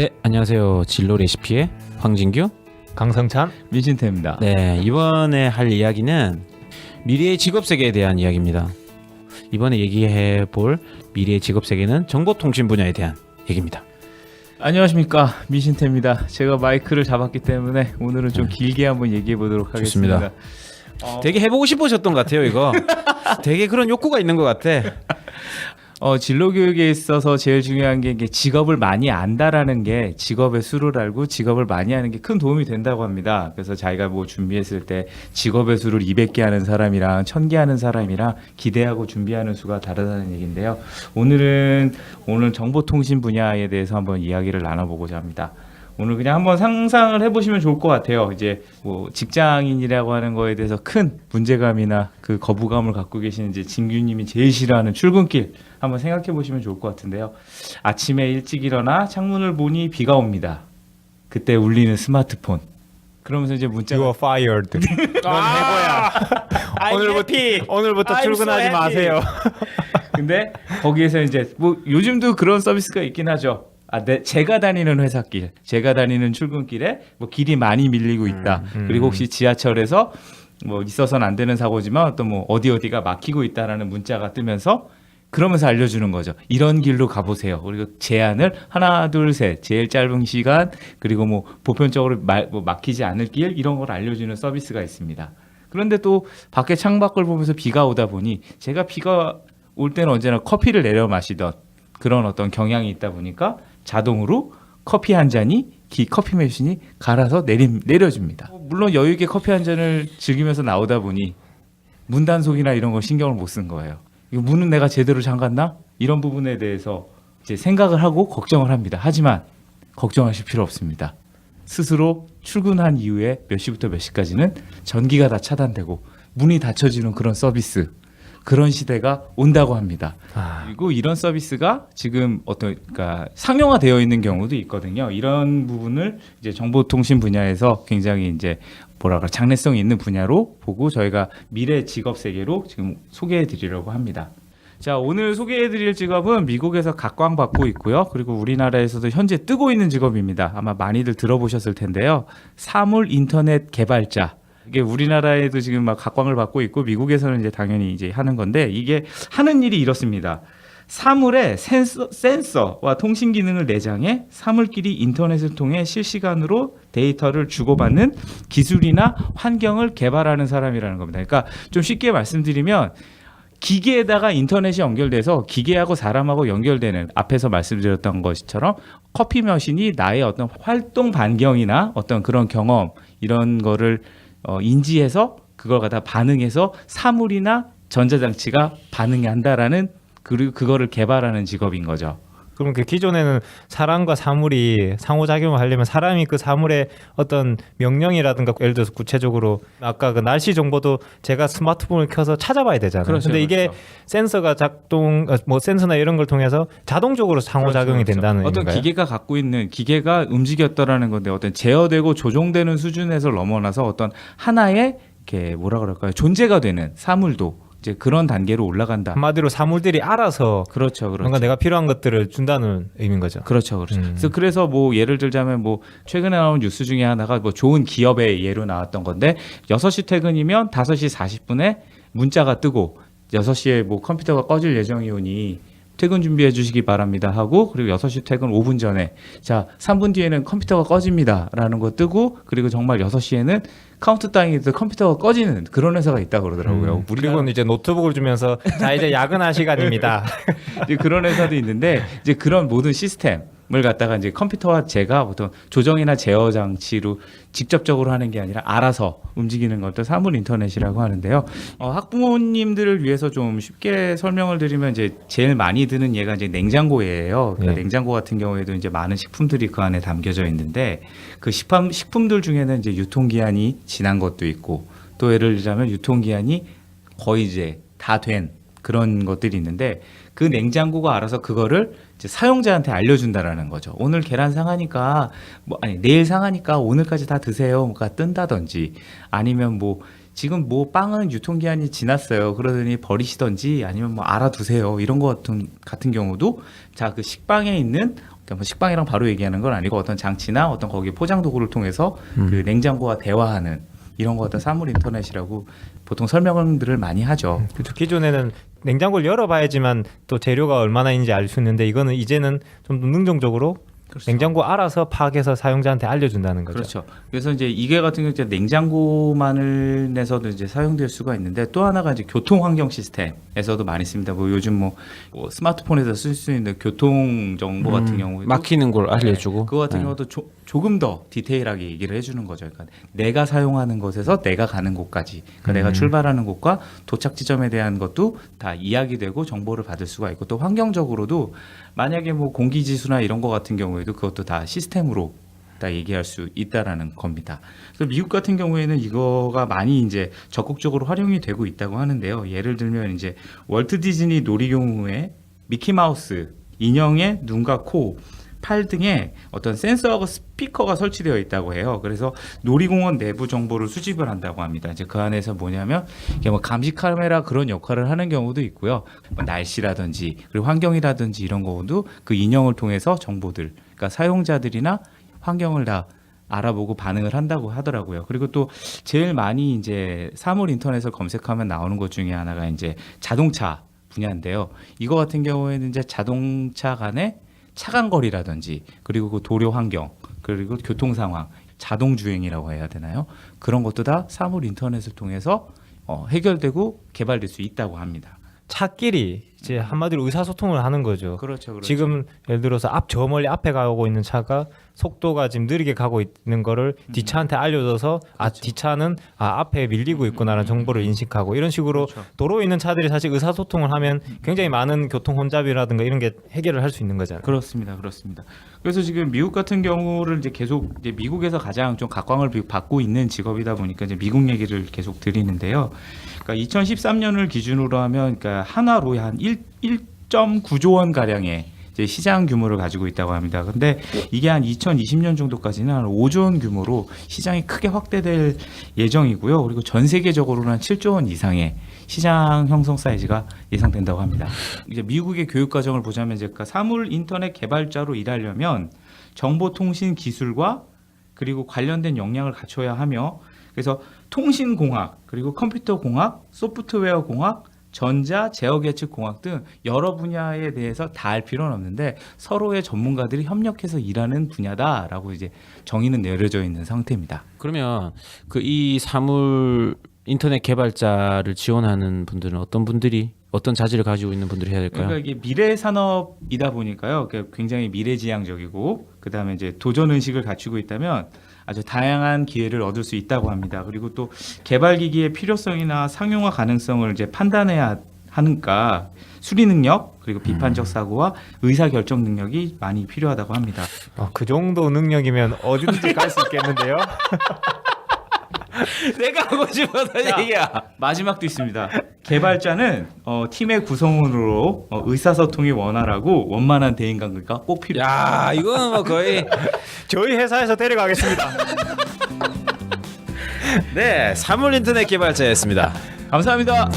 네, 안녕하세요. 진로 레시피의 황진규. 강성찬 민신태입니다. 네, 이번에 할 이야기는 미래의 직업 세계에 대한 이야기입니다. 이번에 얘기해 볼 미래의 직업 세계는 정보통신 분야에 대한 얘기입니다. 안녕하십니까 민신태입니다. 제가 마이크를 잡았기 때문에 오늘은 좀 길게 한번 얘기해 보도록 하겠습니다. 네. 좋습니다. 되게 해보고 싶으셨던 것 같아요, 이거. 되게 그런 욕구가 있는 것 같아. 어, 진로 교육에 있어서 제일 중요한 게 이게 직업을 많이 안다라는 게 직업의 수를 알고 직업을 많이 하는 게 큰 도움이 된다고 합니다. 그래서 자기가 뭐 준비했을 때 직업의 수를 200개 하는 사람이랑 1000개 하는 사람이랑 기대하고 준비하는 수가 다르다는 얘기인데요. 오늘은 오늘 정보통신 분야에 대해서 한번 이야기를 나눠보고자 합니다. 오늘 그냥 한번 상상을 해보시면 좋을 것 같아요. 이제 뭐 직장인이라고 하는 거에 대해서 큰 문제감이나 그 거부감을 갖고 계시는 이제 진규님이 제일 싫어하는 출근길 한번 생각해 보시면 좋을 것 같은데요. 아침에 일찍 일어나 창문을 보니 비가 옵니다. 그때 울리는 스마트폰. 그러면서 이제 문자가 You are fired. 넌 해고야. 오늘부터 오늘부터 I'm 출근하지 so happy. 마세요. 근데 거기에서 이제 뭐 요즘도 그런 서비스가 있긴 하죠. 아, 내, 제가 다니는 회사길, 제가 다니는 출근길에 뭐 길이 많이 밀리고 있다. 음, 음. 그리고 혹시 지하철에서 뭐 있어서는 안 되는 사고지만 어떤 뭐 어디 어디가 막히고 있다라는 문자가 뜨면서 그러면서 알려주는 거죠. 이런 길로 가보세요. 그리고 제한을 하나, 둘, 셋, 제일 짧은 시간, 그리고 뭐 보편적으로 말, 뭐 막히지 않을 길 이런 걸 알려주는 서비스가 있습니다. 그런데 또 밖에 창밖을 보면서 비가 오다 보니 제가 비가 올 때는 언제나 커피를 내려 마시던 그런 어떤 경향이 있다 보니까 자동으로 커피 한 잔이 기 커피 머신이 갈아서 내림, 내려줍니다. 물론 여유 있게 커피 한 잔을 즐기면서 나오다 보니 문 단속이나 이런 거 신경을 못 쓴 거예요. 이거 문은 내가 제대로 잠갔나? 이런 부분에 대해서 이제 생각을 하고 걱정을 합니다. 하지만 걱정하실 필요 없습니다. 스스로 출근한 이후에 몇 시부터 몇 시까지는 전기가 다 차단되고 문이 닫혀지는 그런 서비스 그런 시대가 온다고 합니다. 아, 그리고 이런 서비스가 지금 어떤 그러니까 상용화되어 있는 경우도 있거든요. 이런 부분을 이제 정보통신 분야에서 굉장히 이제 뭐랄까 장래성이 있는 분야로 보고 저희가 미래 직업 세계로 지금 소개해 드리려고 합니다. 자, 오늘 소개해 드릴 직업은 미국에서 각광받고 있고요. 그리고 우리나라에서도 현재 뜨고 있는 직업입니다. 아마 많이들 들어보셨을 텐데요. 사물 인터넷 개발자. 이게 우리나라에도 지금 막 각광을 받고 있고 미국에서는 이제 당연히 이제 하는 건데 이게 하는 일이 이렇습니다. 사물에 센서, 센서 와 통신 기능을 내장해 사물끼리 인터넷을 통해 실시간으로 데이터를 주고받는 기술이나 환경을 개발하는 사람이라는 겁니다. 그러니까 좀 쉽게 말씀드리면 기계에다가 인터넷이 연결돼서 기계하고 사람하고 연결되는 앞에서 말씀드렸던 것처럼 커피 머신이 나의 어떤 활동 반경이나 어떤 그런 경험 이런 거를 어, 인지해서 그걸 갖다 반응해서 사물이나 전자장치가 반응한다라는 그리고 그거를 개발하는 직업인 거죠. 그럼 그 기존에는 사람과 사물이 상호작용을 하려면 사람이 그 사물의 어떤 명령이라든가 예를 들어서 구체적으로 아까 그 날씨 정보도 제가 스마트폰을 켜서 찾아봐야 되잖아요. 그렇죠, 근데 이게 그렇죠. 센서가 작동 어, 뭐 센서나 이런 걸 통해서 자동적으로 상호작용이 그렇죠, 그렇죠. 된다는 어떤 얘기인가요? 기계가 갖고 있는 기계가 움직였다라는 건데 어떤 제어되고 조종되는 수준에서 넘어나서 어떤 하나의 이렇게 뭐라 그럴까요 존재가 되는 사물도 이제 그런 단계로 올라간다. 한마디로 사물들이 알아서 그렇죠, 그렇죠. 뭔가 내가 필요한 것들을 준다는 의미인 거죠. 그렇죠, 그렇죠. 음. 그래서 그래서 뭐 예를 들자면 뭐 최근에 나온 뉴스 중에 하나가 뭐 좋은 기업의 예로 나왔던 건데 6시 퇴근이면 5시 40분에 문자가 뜨고 6시에 뭐 컴퓨터가 꺼질 예정이오니 퇴근 준비해 주시기 바랍니다 하고 그리고 6시 퇴근 5분 전에 자 3분 뒤에는 컴퓨터가 꺼집니다 라는 거 뜨고 그리고 정말 6시에는 카운트다운이 컴퓨터가 꺼지는 그런 회사가 있다 그러더라고요. 음, 그리고 이제 노트북을 주면서 자 이제 야근할 시간입니다. 이제 그런 회사도 있는데 이제 그런 모든 시스템을 갖다가 이제 컴퓨터와 제가 보통 조정이나 제어 장치로 직접적으로 하는 게 아니라 알아서 움직이는 것도 사물 인터넷이라고 하는데요. 어, 학부모님들을 위해서 좀 쉽게 설명을 드리면 이제 제일 많이 드는 예가 이제 냉장고예요. 그 네. 냉장고 같은 경우에도 이제 많은 식품들이 그 안에 담겨져 있는데 그 식품 식품들 중에는 이제 유통 기한이 지난 것도 있고 또 예를 들자면 유통 기한이 거의 이제 다 된 그런 것들이 있는데 그 냉장고가 알아서 그거를 사용자한테 알려준다라는 거죠. 오늘 계란 상하니까 뭐 아니 내일 상하니까 오늘까지 다 드세요가 뜬다든지 아니면 뭐 지금 뭐 빵은 유통기한이 지났어요. 그러더니 버리시던지 아니면 뭐 알아두세요. 이런 거 같은 같은 경우도 자 그 식빵에 있는 그러니까 뭐 식빵이랑 바로 얘기하는 건 아니고 어떤 장치나 어떤 거기 포장 도구를 통해서 그 냉장고와 대화하는 이런 거 어떤 사물 인터넷이라고 보통 설명들을 많이 하죠. 그렇죠. 기존에는 냉장고를 열어봐야지만 또 재료가 얼마나 있는지 알 수 있는데 이거는 이제는 좀더 능동적으로 냉장고 알아서 파악해서 사용자한테 알려준다는 거죠. 그렇죠. 그래서 이제 이게 같은 경우 이제 냉장고만을 내서도 이제 사용될 수가 있는데 또 하나가 이제 교통 환경 시스템에서도 많이 씁니다. 뭐 요즘 뭐, 뭐 스마트폰에서 쓸 수 있는 교통 정보 같은 경우에 막히는 걸 알려주고. 그거 같은 네. 경우도 조, 조금 더 디테일하게 얘기를 해주는 거죠. 그러니까 내가 사용하는 곳에서 내가 가는 곳까지, 그러니까 내가 출발하는 곳과 도착 지점에 대한 것도 다 이야기되고 정보를 받을 수가 있고 또 환경적으로도 만약에 뭐 공기 지수나 이런 거 같은 경우에도 그것도 다 시스템으로 다 얘기할 수 있다라는 겁니다. 그래서 미국 같은 경우에는 이거가 많이 이제 적극적으로 활용이 되고 있다고 하는데요. 예를 들면 이제 월트 디즈니 놀이동호회 미키 마우스 인형의 눈과 코, 팔 등에 어떤 센서하고 스피커가 설치되어 있다고 해요. 그래서 놀이공원 내부 정보를 수집을 한다고 합니다. 이제 그 안에서 뭐냐면 이게 뭐 감시 카메라 그런 역할을 하는 경우도 있고요. 뭐 날씨라든지 그리고 환경이라든지 이런 거도 그 인형을 통해서 정보들, 그러니까 사용자들이나 환경을 다 알아보고 반응을 한다고 하더라고요. 그리고 또 제일 많이 이제 사물 인터넷을 검색하면 나오는 것 중에 하나가 이제 자동차 분야인데요. 이거 같은 경우에는 이제 자동차 간의 차간 거리라든지 그리고 그 도로 환경 그리고 교통 상황 자동 주행이라고 해야 되나요? 그런 것도 다 사물 인터넷을 통해서 어, 해결되고 개발될 수 있다고 합니다. 차끼리 이제 한마디로 의사소통을 하는 거죠. 그렇죠, 그렇죠. 지금 예를 들어서 앞 저 멀리 앞에 가고 있는 차가 속도가 지금 느리게 가고 있는 거를 음. 뒷차한테 알려줘서 아 그렇죠. 뒷차는 아 앞에 밀리고 있구나라는 정보를 인식하고 이런 식으로 그렇죠. 도로에 있는 차들이 사실 의사소통을 하면 굉장히 많은 교통 혼잡이라든가 이런 게 해결을 할 수 있는 거잖아요. 그렇습니다, 그렇습니다. 그래서 지금 미국 같은 경우를 이제 계속 이제 미국에서 가장 좀 각광을 비- 받고 있는 직업이다 보니까 이제 미국 얘기를 계속 드리는데요. 그러니까 2013년을 기준으로 하면 그러니까 한화로 한 1, 1.9조 원 가량의 시장 규모를 가지고 있다고 합니다. 근데 이게 한 2020년 정도까지는 한 5조 원 규모로 시장이 크게 확대될 예정이고요. 그리고 전 세계적으로는 한 7조 원 이상의 시장 형성 사이즈가 예상된다고 합니다. 이제 미국의 교육 과정을 보자면 이제 그러니까 사물 인터넷 개발자로 일하려면 정보통신 기술과 그리고 관련된 역량을 갖춰야 하며 그래서 통신공학 그리고 컴퓨터공학, 소프트웨어공학, 전자, 제어계측 공학 등 여러 분야에 대해서 다 알 필요는 없는데 서로의 전문가들이 협력해서 일하는 분야다라고 이제 정의는 내려져 있는 상태입니다. 그러면 그 이 사물 인터넷 개발자를 지원하는 분들은 어떤 분들이 어떤 자질을 가지고 있는 분들이 해야 될까요? 그러니까 이게 미래 산업이다 보니까요. 그러니까 굉장히 미래지향적이고 그다음에 이제 도전 의식을 갖추고 있다면 아주 다양한 기회를 얻을 수 있다고 합니다. 그리고 또 개발 기기의 필요성이나 상용화 가능성을 이제 판단해야 하니까 수리 능력 그리고 비판적 사고와 의사 결정 능력이 많이 필요하다고 합니다. 어, 그 정도 능력이면 어디든지 갈 수 있겠는데요. 내가 하고 싶었던 자, 얘기야. 마지막도 있습니다. 개발자는 어, 팀의 구성원으로 어, 의사소통이 원활하고 원만한 대인 관계가 꼭 필요합니다. 야, 이거는 뭐 거의 저희 회사에서 데려가겠습니다. 네 사물 인터넷 개발자였습니다. 감사합니다.